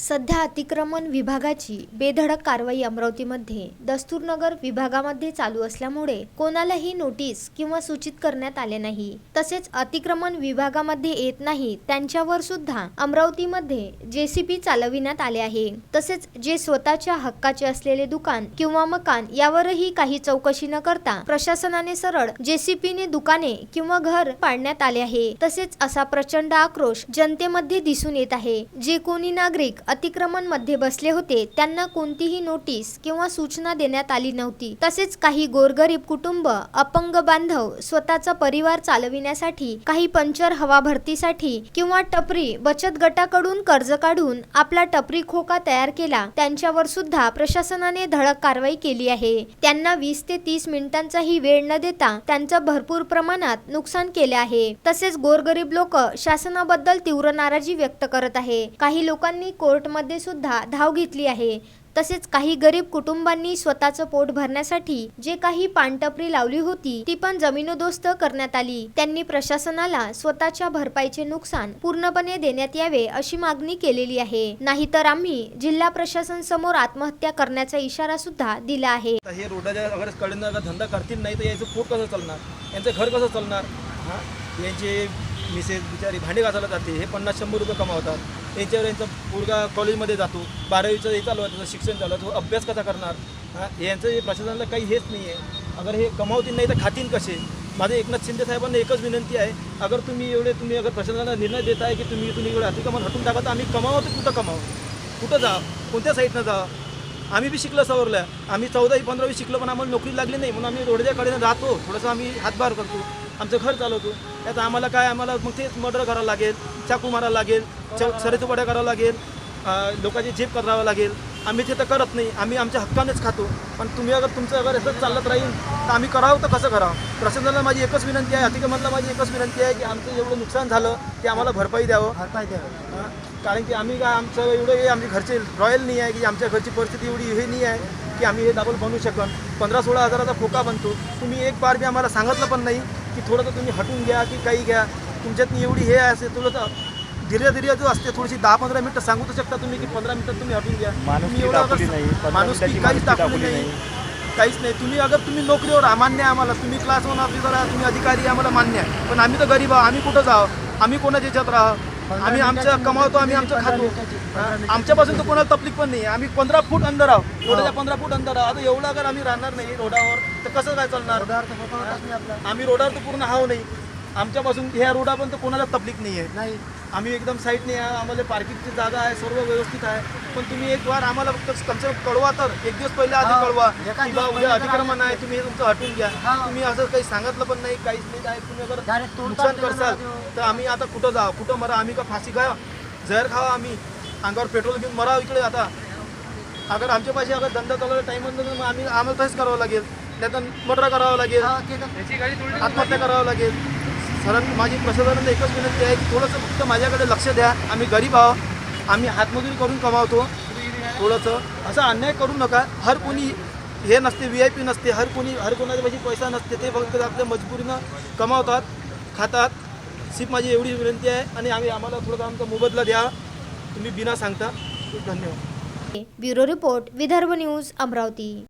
सध्या अतिक्रमण विभागाची बेधडक कारवाई अमरावतीमध्ये. दस्तूरनगर विभागामध्ये चालू असल्यामुळे कोणालाही नोटीस किंवा सूचित करण्यात आले नाही. तसेच अतिक्रमण विभागामध्ये येत नाही त्यांच्यावर सुद्धा अमरावतीमध्ये जेसीबी चालविण्यात आले आहे. तसेच जे स्वतःच्या हक्काचे असलेले दुकान किंवा मकान यावरही काही चौकशी न करता प्रशासनाने सरळ जेसीबीने दुकाने किंवा घर पाडण्यात आले आहे. तसेच असा प्रचंड आक्रोश जनतेमध्ये दिसून येत आहे जे कोणी नागरिक अतिक्रमणमध्ये बसले होते. त्यांना कोणतीही नोटीस किंवा सूचना देण्यात आली नव्हती. तसेच काही गोरगरीब कुटुंब अपंग बांधव स्वतःचा परिवार चालविण्यासाठी काही पंचर हवा भरतीसाठी किंवा टपरी बचत गटाकडून कर्ज काढून आपला टपरी खोका तयार केला त्यांच्यावर सुद्धा प्रशासनाने धडक कारवाई केली आहे. त्यांना वीस ते तीस मिनिटांचाही वेळ न देता त्यांचं भरपूर प्रमाणात नुकसान केले आहे. तसेच गोरगरीब लोक शासनाबद्दल तीव्र नाराजी व्यक्त करत आहे. काही लोकांनी को कोर्टमध्ये सुद्धा धाव घेतली आहे. तसेच काही गरीब कुटुंबांनी स्वतःचं पोट भरण्यासाठी जे काही पानटपरी लावली होती ती पण जमीनोदोस्त करण्यात आली. त्यांनी प्रशासनाला स्वतःच्या भरपाईचे नुकसान पूर्णपणे देण्यात यावे अशी मागणी केलेली आहे. नाहीतर आम्ही जिल्हा प्रशासन समोर आत्महत्या करण्याचा इशारा सुद्धा दिला आहे. हे रोडाच्या अगर कडनं धंदा करतील नाही तर याचं पोट कसं चालणार? यांचं घर कसं चालणार? यांचे मिसेस बिचारी भांडे घासायला जाते. हे पन्नास शंभर रुपये कमावतात. यांच्यावर यांचा मुलगा कॉलेजमध्ये जातो. बारावीचं हे चालू आहे. त्याचं शिक्षण चालू आहे. तो अभ्यास कसा करणार? हां? यांचं हे प्रशासनाला काही हेच नाही आहे. अगर हे कमावतील नाही तर खातील कसे? माझे एकनाथ शिंदे साहेबांना एकच विनंती आहे. अगर तुम्ही एवढे तुम्ही अगर प्रशासनाला निर्णय देत आहे की तुम्ही तुम्ही एवढे अतिक्रमण हटून टाका तर आम्ही कमावं तर कुठं कमावं? कुठं जा? कोणत्या साईडनं जा? आम्ही बी शिकलो सवरल्या. आम्ही चौदावी पंधरावी शिकलो पण आम्हाला नोकरी लागली नाही. म्हणून आम्ही रोडच्या राहतो जातो. थोडंसं आम्ही हातभार करतो. आमचं घर चालवतो. त्यात आम्हाला काय आम्हाला मग तेच मर्डर करावं लागेल चाकू मारावं लागेल च करावं लागेल लोकांची झेप करावं लागेल. आम्ही ते तर करत नाही. आम्ही आमच्या हक्कानेच खातो. पण तुम्ही अगर तुमचं अगर असंच चालत राहील तर आम्ही करावं तर कसं करावं? प्रशासनाला माझी एकच विनंती आहे अतिक्रमणला माझी एकच विनंती आहे की आमचं एवढं नुकसान झालं ते आम्हाला भरपाई द्यावं. भरपाई द्यावी. कारण की आम्ही काय आमचं एवढं हे आमचे घरचे रॉयल नाही आहे की आमच्या घरची परिस्थिती एवढी हे नाही आहे की आम्ही हे डबल बनवू शकन पंधरा सोळा हजाराचा खोका बनतो. तुम्ही एक बार बी आम्हाला सांगितलं पण नाही की थोडंसं तुम्ही हटून घ्या की काही घ्या. तुमच्यातनी एवढी हे आहे असेल थोडंसं धीरे धीरे जो असते थोडीशी दहा पंधरा मिनिटं सांगू तर शकता तुम्ही की पंधरा मिनिटात तुम्ही हटून घ्या. तुम्ही एवढं माणुसकी मिनिटाची काहीच दाखवली नाही. काहीच नाही. तुम्ही अगर तुम्ही नोकरीवर अमान्य आहे आम्हाला तुम्ही क्लास वन ऑफिसर आहे तुम्ही अधिकारी आम्हाला मान्य आहे. पण आम्ही तर गरीब आहोत आम्ही कुठं जावं? आम्ही कोणाच्या याच्यात राहा आम्ही आमचं कमावतो आम्ही आमचं खातो. हा, आमच्यापासून तर कोणाला तकलीफ पण नाही. आम्ही पंधरा फूट अंदर आहोत. रोडाच्या पंधरा फूट अंदर आहोत. आता एवढं अगर आम्ही राहणार नाही रोडावर तर कसं काय चालणार? आम्ही रोडावर तर पूर्ण हाव नाही. आमच्यापासून ह्या रोडापर्यंत कोणाला तकलीफ नाही आहे नाही. आम्ही एकदम साईडने आहे आम्हाला पार्किंगची जागा आहे सर्व व्यवस्थित आहे. पण तुम्ही एक वार आम्हाला फक्त कमसे कम कळवा तर. एक दिवस पहिले आधी हा, कळवा. की बा उद्या अतिक्रमण आहे तुम्ही तुमचं हटून घ्या. हा. तुम्ही असं काही सांगितलं पण नाही काहीच नाही काय तुम्ही अगर नुकसान करसाल. तर आम्ही आता कुठं जाऊ? कुठं मरा? आम्ही का फाशी खावा जहर खावा आम्ही? अंगावर पेट्रोल घेऊन मरा इकडे आता. अगर आमच्या पाशी अगर धंदा चालवला टाईम मग आम्ही आम्हाला तसंच करावं लागेल. त्यातून मर्डर करावं लागेल. हा, तर- आत्महत्या करावं लागेल. सरांनी माझी प्रशासनाला एकच विनंती आहे की थोडंसं फक्त माझ्याकडे लक्ष द्या. आम्ही गरीब आहोत. आम्ही हातमजुरी करून कमावतो. थोडंसं असा अन्याय करू नका. हर कोणी हे नसते व्ही आय पी नसते हर कोणी हर कोणाच्या पाशी पैसा नसते ते फक्त आपल्या मजबुरीनं कमावतात खातात. सिप माझी एवढी विनंती आहे आणि आम्ही आम्हाला थोडंसं आमचा मोबदला द्या. तुम्ही बिना सांगता. धन्यवाद. Bureau report Vidarbha news Amravati.